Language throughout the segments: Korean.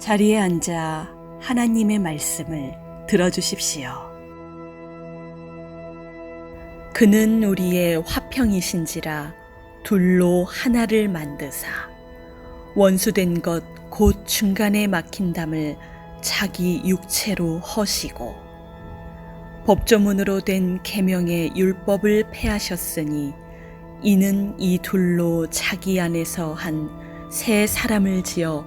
자리에 앉아 하나님의 말씀을 들어주십시오. 그는 우리의 화평이신지라 둘로 하나를 만드사 원수된 것 곧 중간에 막힌 담을 자기 육체로 허시고 법조문으로 된 계명의 율법을 폐하셨으니 이는 이 둘로 자기 안에서 한 새 사람을 지어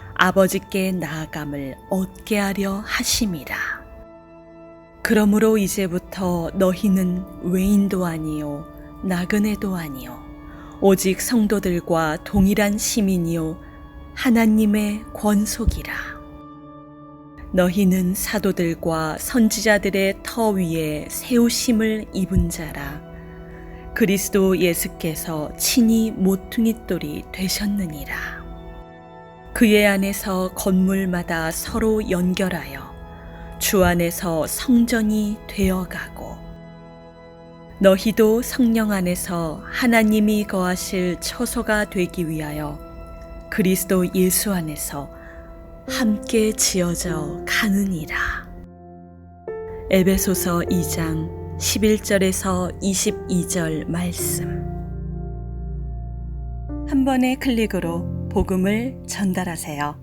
아버지께 나아감을 얻게 하려 하심이라. 그러므로 이제부터 너희는 외인도 아니요 나그네도 아니요 오직 성도들과 동일한 시민이요 하나님의 권속이라. 너희는 사도들과 선지자들의 터 위에 세우심을 입은 자라. 그리스도 예수께서 친히 모퉁이 돌이 되셨느니라. 그의 안에서 건물마다 서로 연결하여 주 안에서 성전이 되어가고 너희도 성령 안에서 하나님이 거하실 처소가 되기 위하여 그리스도 예수 안에서 함께 지어져 가느니라. 에베소서 2장 11절에서 22절 말씀. 한 번의 클릭으로 복음을 전달하세요.